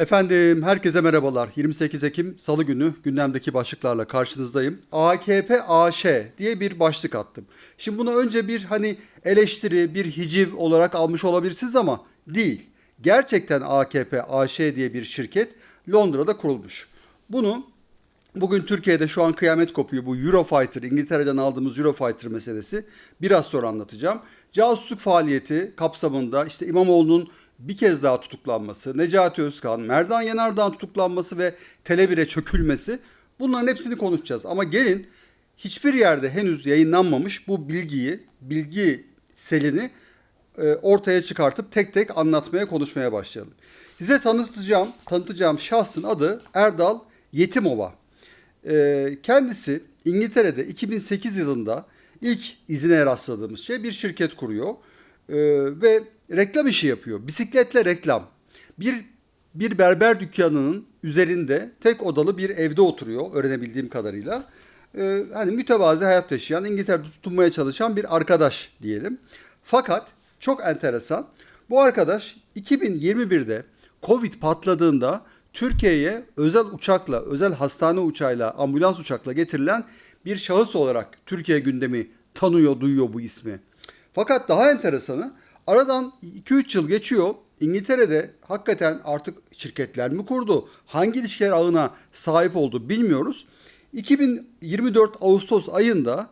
Efendim herkese merhabalar. 28 Ekim Salı günü gündemdeki başlıklarla karşınızdayım. AKP AŞ diye bir başlık attım. Şimdi bunu önce bir hani eleştiri, bir hiciv olarak almış olabilirsiniz ama değil. Gerçekten AKP AŞ diye bir şirket Londra'da kurulmuş. Bunu Bugün Türkiye'de şu an kıyamet kopuyor bu Eurofighter, İngiltere'den aldığımız Eurofighter meselesi. Biraz sonra anlatacağım. Casusluk faaliyeti kapsamında işte İmamoğlu'nun bir kez daha tutuklanması, Necati Özkan, Merdan Yanardağ'ın tutuklanması ve Tele1'e çökülmesi bunların hepsini konuşacağız. Ama gelin hiçbir yerde henüz yayınlanmamış bu bilgiyi, bilgi selini e, ortaya çıkartıp tek tek anlatmaya, konuşmaya başlayalım. Size tanıtacağım, tanıtacağım şahsın adı Erdal Yetimova. Ee, kendisi İngiltere'de 2008 yılında ilk izine rastladığımız şey bir şirket kuruyor Ee, ve reklam işi yapıyor. Bisikletle reklam. Bir bir berber dükkanının üzerinde tek odalı bir evde oturuyor öğrenebildiğim kadarıyla. Ee, hani mütevazi hayat yaşayan, İngiltere'de tutunmaya çalışan bir arkadaş diyelim. Fakat çok enteresan. Bu arkadaş 2021'de Covid patladığında Türkiye'ye özel uçakla, özel hastane uçağıyla, ambulans uçakla getirilen bir şahıs olarak Türkiye gündemi tanıyor, duyuyor bu ismi. Fakat daha enteresanı aradan 2-3 yıl geçiyor. İngiltere'de hakikaten artık şirketler mi kurdu? Hangi ilişkiler ağına sahip oldu bilmiyoruz. 2024 Ağustos ayında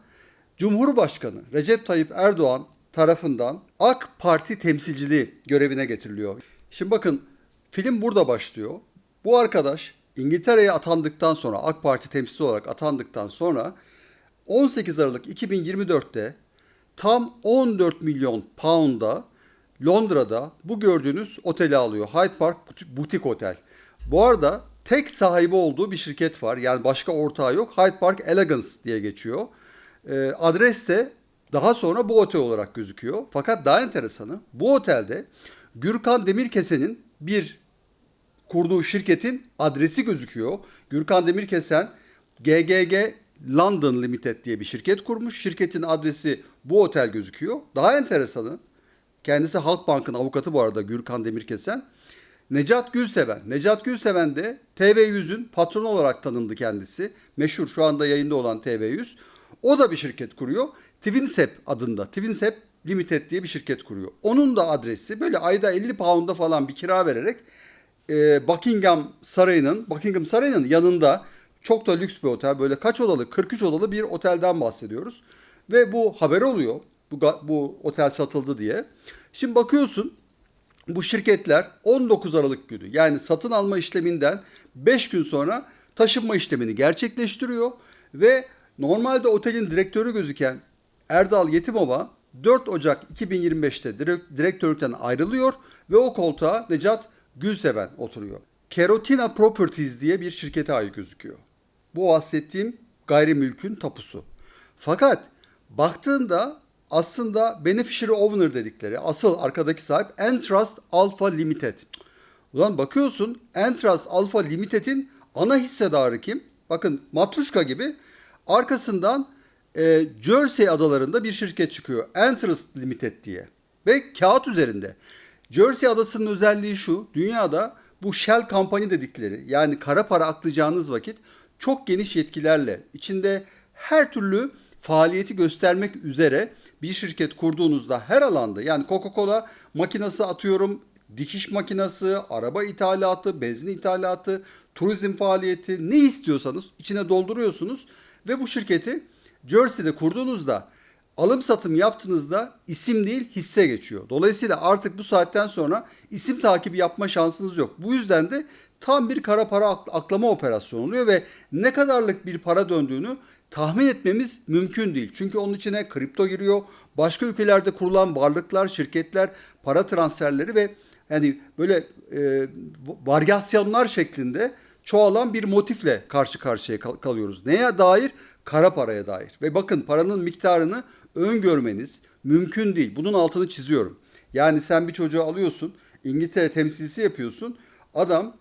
Cumhurbaşkanı Recep Tayyip Erdoğan tarafından AK Parti temsilciliği görevine getiriliyor. Şimdi bakın film burada başlıyor. Bu arkadaş İngiltere'ye atandıktan sonra AK Parti temsilcisi olarak atandıktan sonra 18 Aralık 2024'te tam 14 milyon pound'a Londra'da bu gördüğünüz oteli alıyor. Hyde Park Butik Otel. Bu arada tek sahibi olduğu bir şirket var. Yani başka ortağı yok. Hyde Park Elegance diye geçiyor. Ee, adres de daha sonra bu otel olarak gözüküyor. Fakat daha enteresanı bu otelde Gürkan Demirkesen'in bir kurduğu şirketin adresi gözüküyor. Gürkan Demirkesen GGG London Limited diye bir şirket kurmuş. Şirketin adresi bu otel gözüküyor. Daha enteresanı kendisi Halkbank'ın avukatı bu arada Gürkan Demirkesen. Necat Gülseven. Necat Gülseven de TV100'ün patronu olarak tanındı kendisi. Meşhur şu anda yayında olan TV100. O da bir şirket kuruyor. Twinsep adında. Twinsep Limited diye bir şirket kuruyor. Onun da adresi böyle ayda 50 pound'a falan bir kira vererek e, Buckingham Sarayı'nın Buckingham Sarayı'nın yanında çok da lüks bir otel. Böyle kaç odalı? 43 odalı bir otelden bahsediyoruz. Ve bu haber oluyor. Bu, bu otel satıldı diye. Şimdi bakıyorsun bu şirketler 19 Aralık günü yani satın alma işleminden 5 gün sonra taşınma işlemini gerçekleştiriyor ve normalde otelin direktörü gözüken Erdal Yetimova 4 Ocak 2025'te direk- direktörlükten ayrılıyor ve o koltuğa Necat Gülseven oturuyor. Kerotina Properties diye bir şirkete ait gözüküyor. Bu bahsettiğim gayrimülkün tapusu. Fakat baktığında aslında beneficiary owner dedikleri asıl arkadaki sahip Entrust Alpha Limited. Ulan bakıyorsun Entrust Alpha Limited'in ana hissedarı kim? Bakın Matruşka gibi arkasından e, Jersey adalarında bir şirket çıkıyor. Entrust Limited diye. Ve kağıt üzerinde. Jersey adasının özelliği şu. Dünyada bu Shell Company dedikleri yani kara para aklayacağınız vakit çok geniş yetkilerle içinde her türlü faaliyeti göstermek üzere bir şirket kurduğunuzda her alanda yani Coca-Cola makinası atıyorum dikiş makinası, araba ithalatı, benzin ithalatı, turizm faaliyeti ne istiyorsanız içine dolduruyorsunuz ve bu şirketi Jersey'de kurduğunuzda alım satım yaptığınızda isim değil hisse geçiyor. Dolayısıyla artık bu saatten sonra isim takibi yapma şansınız yok. Bu yüzden de tam bir kara para ak- aklama operasyonu oluyor ve ne kadarlık bir para döndüğünü tahmin etmemiz mümkün değil. Çünkü onun içine kripto giriyor. Başka ülkelerde kurulan varlıklar, şirketler, para transferleri ve yani böyle e, varyasyonlar şeklinde çoğalan bir motifle karşı karşıya kal- kalıyoruz. Neye dair? Kara paraya dair. Ve bakın paranın miktarını öngörmeniz mümkün değil. Bunun altını çiziyorum. Yani sen bir çocuğu alıyorsun, İngiltere temsilcisi yapıyorsun. Adam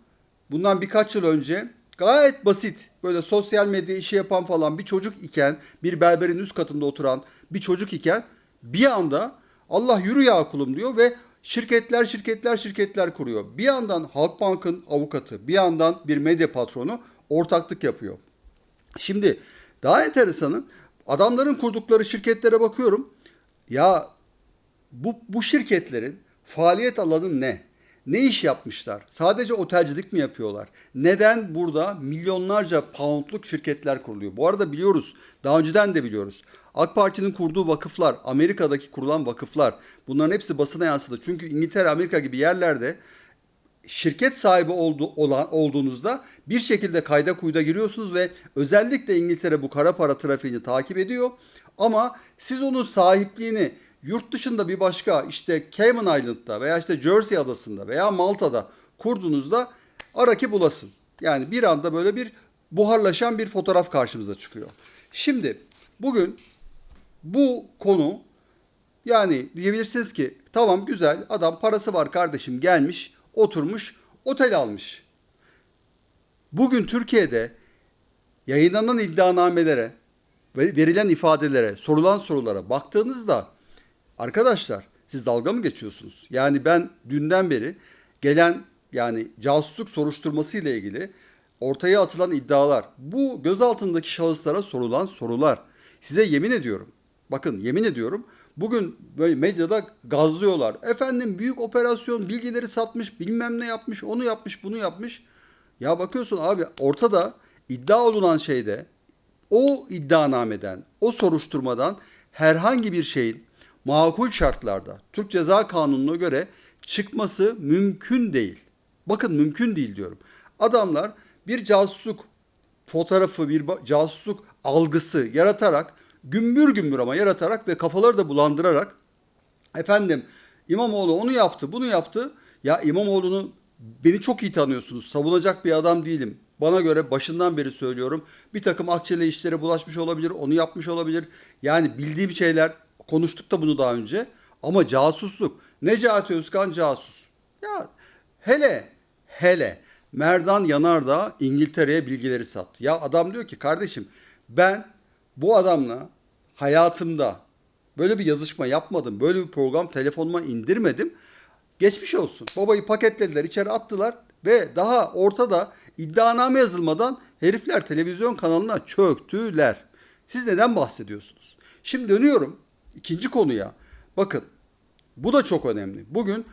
bundan birkaç yıl önce gayet basit böyle sosyal medya işi yapan falan bir çocuk iken, bir berberin üst katında oturan bir çocuk iken bir anda Allah yürü ya kulum diyor ve Şirketler şirketler şirketler kuruyor. Bir yandan Halkbank'ın avukatı, bir yandan bir medya patronu ortaklık yapıyor. Şimdi daha enteresanı adamların kurdukları şirketlere bakıyorum. Ya bu, bu şirketlerin faaliyet alanı ne? Ne iş yapmışlar? Sadece otelcilik mi yapıyorlar? Neden burada milyonlarca poundluk şirketler kuruluyor? Bu arada biliyoruz, daha önceden de biliyoruz. AK Parti'nin kurduğu vakıflar, Amerika'daki kurulan vakıflar bunların hepsi basına yansıdı. Çünkü İngiltere, Amerika gibi yerlerde şirket sahibi oldu, olan olduğunuzda bir şekilde kayda kuyda giriyorsunuz ve özellikle İngiltere bu kara para trafiğini takip ediyor. Ama siz onun sahipliğini yurt dışında bir başka işte Cayman Island'da veya işte Jersey adasında veya Malta'da kurduğunuzda ara ki bulasın. Yani bir anda böyle bir buharlaşan bir fotoğraf karşımıza çıkıyor. Şimdi bugün bu konu yani diyebilirsiniz ki tamam güzel adam parası var kardeşim gelmiş oturmuş otel almış. Bugün Türkiye'de yayınlanan iddianamelere ve verilen ifadelere, sorulan sorulara baktığınızda arkadaşlar siz dalga mı geçiyorsunuz? Yani ben dünden beri gelen yani casusluk soruşturması ile ilgili ortaya atılan iddialar, bu gözaltındaki şahıslara sorulan sorular. Size yemin ediyorum. Bakın yemin ediyorum. Bugün böyle medyada gazlıyorlar. Efendim büyük operasyon bilgileri satmış, bilmem ne yapmış, onu yapmış, bunu yapmış. Ya bakıyorsun abi ortada iddia olunan şeyde o iddianameden, o soruşturmadan herhangi bir şeyin makul şartlarda Türk Ceza Kanunu'na göre çıkması mümkün değil. Bakın mümkün değil diyorum. Adamlar bir casusluk fotoğrafı, bir casusluk algısı yaratarak, gümbür gümbür ama yaratarak ve kafaları da bulandırarak efendim İmamoğlu onu yaptı, bunu yaptı. Ya İmamoğlu'nu beni çok iyi tanıyorsunuz. Savunacak bir adam değilim. Bana göre başından beri söylüyorum. Bir takım akçeli işlere bulaşmış olabilir, onu yapmış olabilir. Yani bildiğim şeyler, konuştuk da bunu daha önce. Ama casusluk. Necati Özkan casus. Ya hele, hele Merdan Yanardağ İngiltere'ye bilgileri sattı. Ya adam diyor ki kardeşim ben bu adamla hayatımda böyle bir yazışma yapmadım. Böyle bir program telefonuma indirmedim. Geçmiş olsun. Babayı paketlediler, içeri attılar ve daha ortada iddianame yazılmadan herifler televizyon kanalına çöktüler. Siz neden bahsediyorsunuz? Şimdi dönüyorum ikinci konuya. Bakın bu da çok önemli. Bugün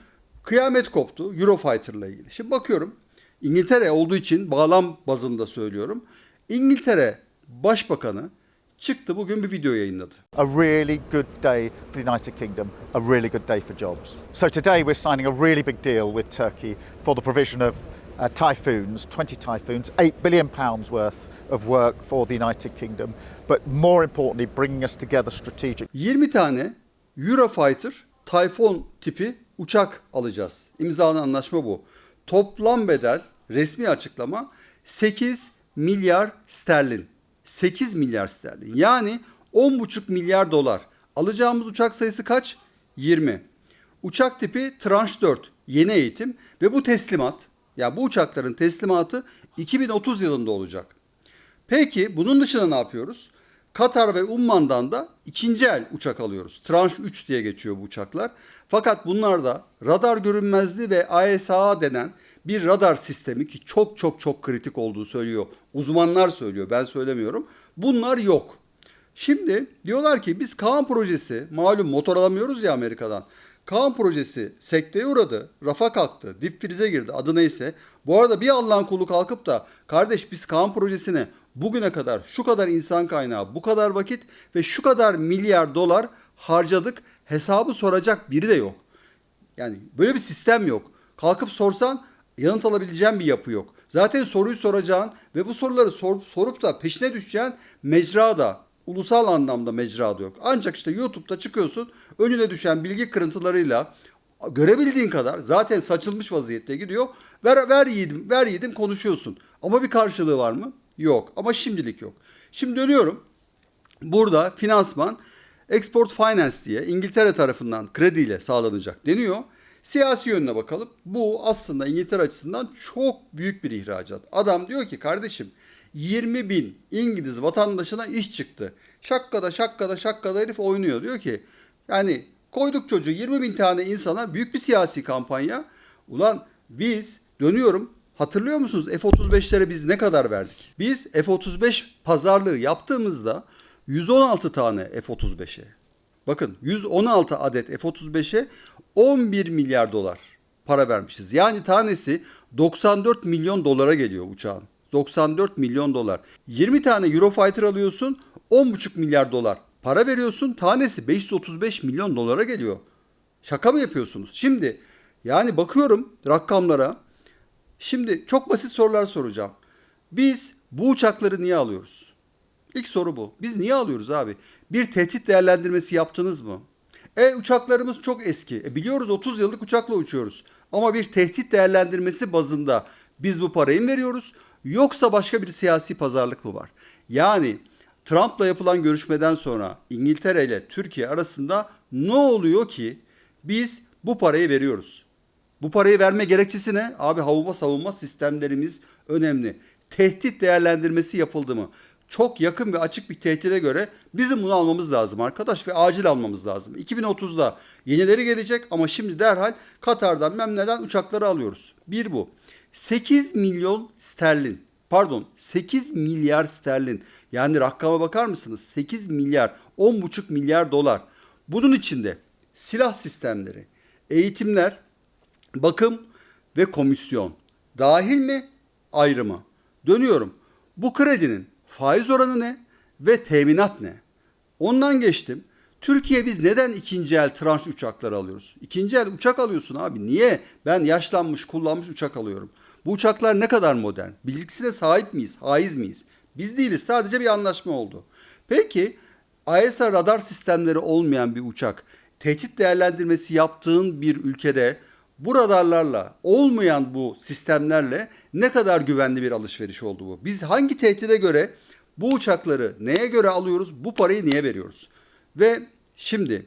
kıyamet koptu Eurofighter'la ilgili. Şimdi bakıyorum İngiltere olduğu için bağlam bazında söylüyorum. İngiltere Başbakanı çıktı bugün bir video yayınladı. a really good day for the United Kingdom, a really good day for jobs. So today we're signing a really big deal with Turkey for the provision of uh, typhoons, 20 typhoons, 8 billion worth of work for the United Kingdom, but more importantly bringing us together strategic 20 tane Eurofighter Typhoon tipi uçak alacağız. İmzalanan anlaşma bu. Toplam bedel resmi açıklama 8 milyar sterlin. 8 milyar sterlin. Yani 10,5 milyar dolar. Alacağımız uçak sayısı kaç? 20. Uçak tipi Tranche 4. Yeni eğitim ve bu teslimat ya bu uçakların teslimatı 2030 yılında olacak. Peki bunun dışında ne yapıyoruz? Katar ve Umman'dan da ikinci el uçak alıyoruz. Tranche 3 diye geçiyor bu uçaklar. Fakat bunlarda radar görünmezliği ve ASA denen bir radar sistemi ki çok çok çok kritik olduğu söylüyor. Uzmanlar söylüyor ben söylemiyorum. Bunlar yok. Şimdi diyorlar ki biz Kaan projesi malum motor alamıyoruz ya Amerika'dan. Kaan projesi sekteye uğradı, rafa kalktı, dip frize girdi adı neyse. Bu arada bir Allah'ın kulu kalkıp da kardeş biz Kaan projesine bugüne kadar şu kadar insan kaynağı, bu kadar vakit ve şu kadar milyar dolar harcadık hesabı soracak biri de yok. Yani böyle bir sistem yok. Kalkıp sorsan yanıt alabileceğin bir yapı yok. Zaten soruyu soracağın ve bu soruları sor- sorup da peşine düşeceğin mecra da ulusal anlamda mecra da yok. Ancak işte YouTube'da çıkıyorsun önüne düşen bilgi kırıntılarıyla görebildiğin kadar zaten saçılmış vaziyette gidiyor. Ver, ver yiğidim, ver yiğidim konuşuyorsun. Ama bir karşılığı var mı? Yok. Ama şimdilik yok. Şimdi dönüyorum. Burada finansman Export Finance diye İngiltere tarafından krediyle sağlanacak deniyor. Siyasi yönüne bakalım. Bu aslında İngiltere açısından çok büyük bir ihracat. Adam diyor ki kardeşim 20 bin İngiliz vatandaşına iş çıktı. Şakkada şakkada şakkada herif oynuyor. Diyor ki yani Koyduk çocuğu 20 bin tane insana büyük bir siyasi kampanya. Ulan biz dönüyorum hatırlıyor musunuz F-35'lere biz ne kadar verdik? Biz F-35 pazarlığı yaptığımızda 116 tane F-35'e bakın 116 adet F-35'e 11 milyar dolar para vermişiz. Yani tanesi 94 milyon dolara geliyor uçağın. 94 milyon dolar. 20 tane Eurofighter alıyorsun 10,5 milyar dolar. Para veriyorsun tanesi 535 milyon dolara geliyor. Şaka mı yapıyorsunuz? Şimdi yani bakıyorum rakamlara. Şimdi çok basit sorular soracağım. Biz bu uçakları niye alıyoruz? İlk soru bu. Biz niye alıyoruz abi? Bir tehdit değerlendirmesi yaptınız mı? E uçaklarımız çok eski. E, biliyoruz 30 yıllık uçakla uçuyoruz. Ama bir tehdit değerlendirmesi bazında biz bu parayı mı veriyoruz? Yoksa başka bir siyasi pazarlık mı var? Yani Trump'la yapılan görüşmeden sonra İngiltere ile Türkiye arasında ne oluyor ki biz bu parayı veriyoruz? Bu parayı verme gerekçesi ne? Abi havuma savunma sistemlerimiz önemli. Tehdit değerlendirmesi yapıldı mı? Çok yakın ve açık bir tehdide göre bizim bunu almamız lazım arkadaş ve acil almamız lazım. 2030'da yenileri gelecek ama şimdi derhal Katar'dan memneden uçakları alıyoruz. Bir bu. 8 milyon sterlin pardon 8 milyar sterlin yani rakama bakar mısınız? 8 milyar 10,5 milyar dolar. Bunun içinde silah sistemleri, eğitimler, bakım ve komisyon dahil mi ayrı mı? Dönüyorum. Bu kredinin faiz oranı ne ve teminat ne? Ondan geçtim. Türkiye biz neden ikinci el tranş uçakları alıyoruz? İkinci el uçak alıyorsun abi. Niye? Ben yaşlanmış, kullanmış uçak alıyorum. Bu uçaklar ne kadar modern? Bilgisine sahip miyiz? Haiz miyiz? Biz değiliz. Sadece bir anlaşma oldu. Peki ISR radar sistemleri olmayan bir uçak tehdit değerlendirmesi yaptığın bir ülkede bu radarlarla olmayan bu sistemlerle ne kadar güvenli bir alışveriş oldu bu? Biz hangi tehdide göre bu uçakları neye göre alıyoruz? Bu parayı niye veriyoruz? Ve şimdi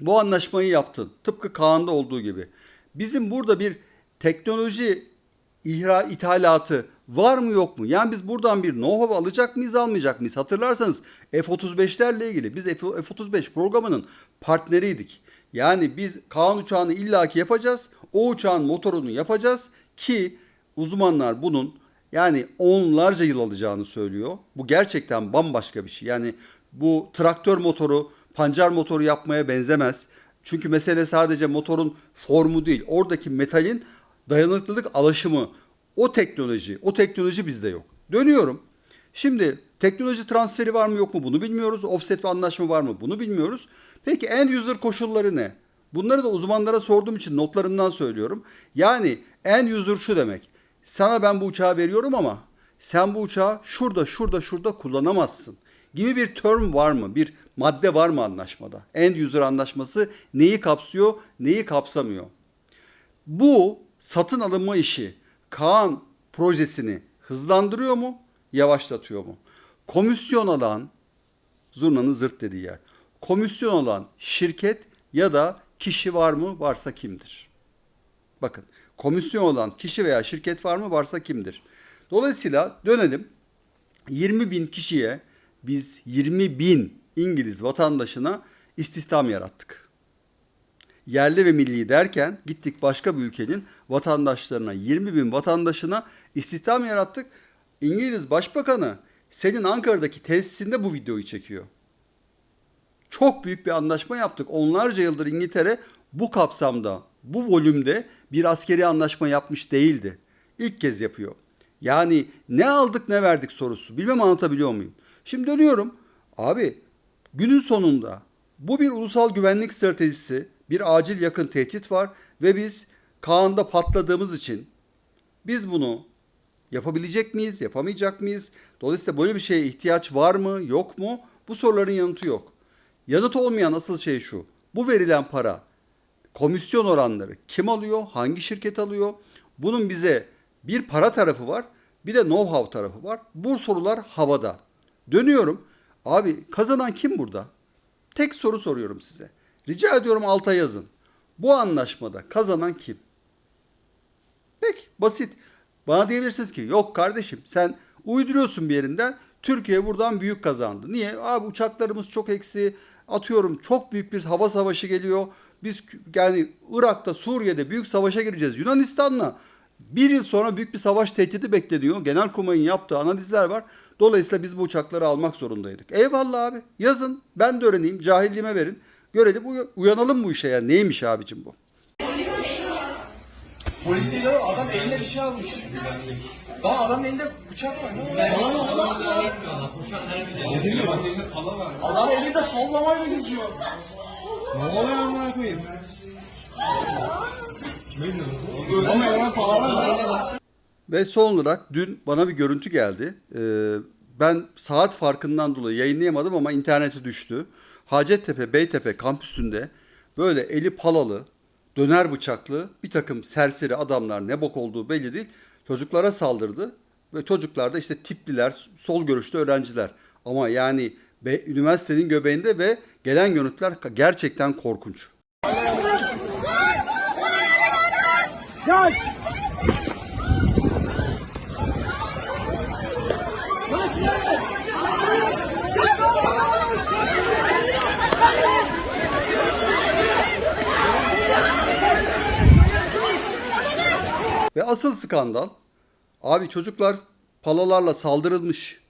bu anlaşmayı yaptın. Tıpkı Kaan'da olduğu gibi. Bizim burada bir teknoloji ihra ithalatı var mı yok mu? Yani biz buradan bir know-how alacak mıyız almayacak mıyız? Hatırlarsanız F-35'lerle ilgili biz F- F-35 programının partneriydik. Yani biz Kaan uçağını illaki yapacağız. O uçağın motorunu yapacağız ki uzmanlar bunun yani onlarca yıl alacağını söylüyor. Bu gerçekten bambaşka bir şey. Yani bu traktör motoru, pancar motoru yapmaya benzemez. Çünkü mesele sadece motorun formu değil. Oradaki metalin dayanıklılık alaşımı. O teknoloji, o teknoloji bizde yok. Dönüyorum. Şimdi teknoloji transferi var mı yok mu bunu bilmiyoruz. Offset ve anlaşma var mı bunu bilmiyoruz. Peki end user koşulları ne? Bunları da uzmanlara sorduğum için notlarımdan söylüyorum. Yani end user şu demek. Sana ben bu uçağı veriyorum ama sen bu uçağı şurada şurada şurada kullanamazsın gibi bir term var mı? Bir madde var mı anlaşmada? End user anlaşması neyi kapsıyor, neyi kapsamıyor? Bu satın alınma işi Kaan projesini hızlandırıyor mu, yavaşlatıyor mu? Komisyon alan, zurnanın zırt dediği yer. Komisyon alan şirket ya da kişi var mı, varsa kimdir? Bakın, komisyon olan kişi veya şirket var mı, varsa kimdir? Dolayısıyla dönelim 20 bin kişiye biz 20 bin İngiliz vatandaşına istihdam yarattık. Yerli ve milli derken gittik başka bir ülkenin vatandaşlarına 20 bin vatandaşına istihdam yarattık. İngiliz Başbakanı senin Ankara'daki tesisinde bu videoyu çekiyor. Çok büyük bir anlaşma yaptık. Onlarca yıldır İngiltere bu kapsamda, bu volümde bir askeri anlaşma yapmış değildi. İlk kez yapıyor. Yani ne aldık ne verdik sorusu. Bilmem anlatabiliyor muyum? Şimdi dönüyorum. Abi günün sonunda bu bir ulusal güvenlik stratejisi, bir acil yakın tehdit var ve biz Kaan'da patladığımız için biz bunu yapabilecek miyiz, yapamayacak mıyız? Dolayısıyla böyle bir şeye ihtiyaç var mı, yok mu? Bu soruların yanıtı yok. Yanıt olmayan asıl şey şu. Bu verilen para, komisyon oranları kim alıyor, hangi şirket alıyor? Bunun bize bir para tarafı var, bir de know-how tarafı var. Bu sorular havada. Dönüyorum. Abi kazanan kim burada? Tek soru soruyorum size. Rica ediyorum alta yazın. Bu anlaşmada kazanan kim? Peki basit. Bana diyebilirsiniz ki yok kardeşim sen uyduruyorsun bir yerinden. Türkiye buradan büyük kazandı. Niye? Abi uçaklarımız çok eksi. atıyorum çok büyük bir hava savaşı geliyor. Biz yani Irak'ta, Suriye'de büyük savaşa gireceğiz. Yunanistan'la bir yıl sonra büyük bir savaş tehdidi bekleniyor. Genelkurmay'ın yaptığı analizler var. Dolayısıyla biz bu uçakları almak zorundaydık. Eyvallah abi. Yazın. Ben de öğreneyim. Cahilliğime verin. Görelim. uy- Uyanalım bu işe. Yani neymiş abicim bu? Polis değil ama adam eline bir şey almış. Daha adamın elinde bıçak var. Ne oluyor? Adam elinde sallamayla geziyor. Ne oluyor amına koyayım? Ve son olarak dün bana bir görüntü geldi. Ee, ben saat farkından dolayı yayınlayamadım ama internete düştü. Hacettepe, Beytepe kampüsünde böyle eli palalı, döner bıçaklı bir takım serseri adamlar ne bok olduğu belli değil. Çocuklara saldırdı ve çocuklar da işte tipliler, sol görüşlü öğrenciler. Ama yani be, üniversitenin göbeğinde ve gelen görüntüler gerçekten korkunç. Ve asıl skandal abi çocuklar palalarla saldırılmış,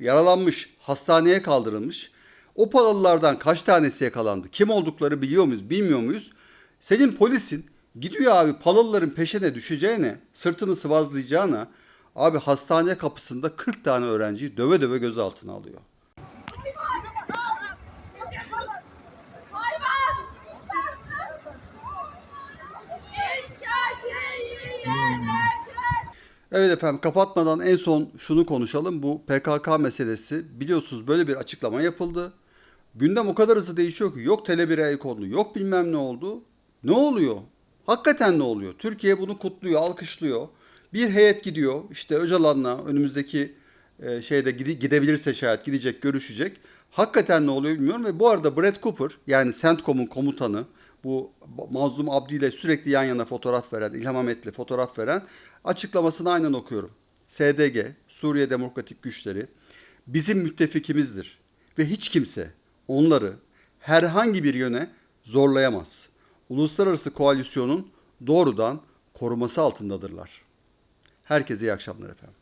yaralanmış, hastaneye kaldırılmış. O palalılardan kaç tanesi yakalandı? Kim oldukları biliyor muyuz, bilmiyor muyuz? Senin polisin gidiyor abi palalıların peşine düşeceğine, sırtını sıvazlayacağına abi hastane kapısında 40 tane öğrenciyi döve döve gözaltına alıyor. Evet efendim kapatmadan en son şunu konuşalım. Bu PKK meselesi biliyorsunuz böyle bir açıklama yapıldı. Gündem o kadar hızlı değişiyor ki yok Tele 1'e el kondu, yok bilmem ne oldu. Ne oluyor? Hakikaten ne oluyor? Türkiye bunu kutluyor, alkışlıyor. Bir heyet gidiyor. İşte Öcalan'la önümüzdeki e, şeyde gide- gidebilirse şayet gidecek, görüşecek. Hakikaten ne oluyor bilmiyorum ve bu arada Brett Cooper yani CENTCOM'un komutanı bu Mazlum Abdi ile sürekli yan yana fotoğraf veren, İlham Ahmet'le fotoğraf veren açıklamasını aynen okuyorum. SDG, Suriye Demokratik Güçleri bizim müttefikimizdir ve hiç kimse onları herhangi bir yöne zorlayamaz. Uluslararası koalisyonun doğrudan koruması altındadırlar. Herkese iyi akşamlar efendim.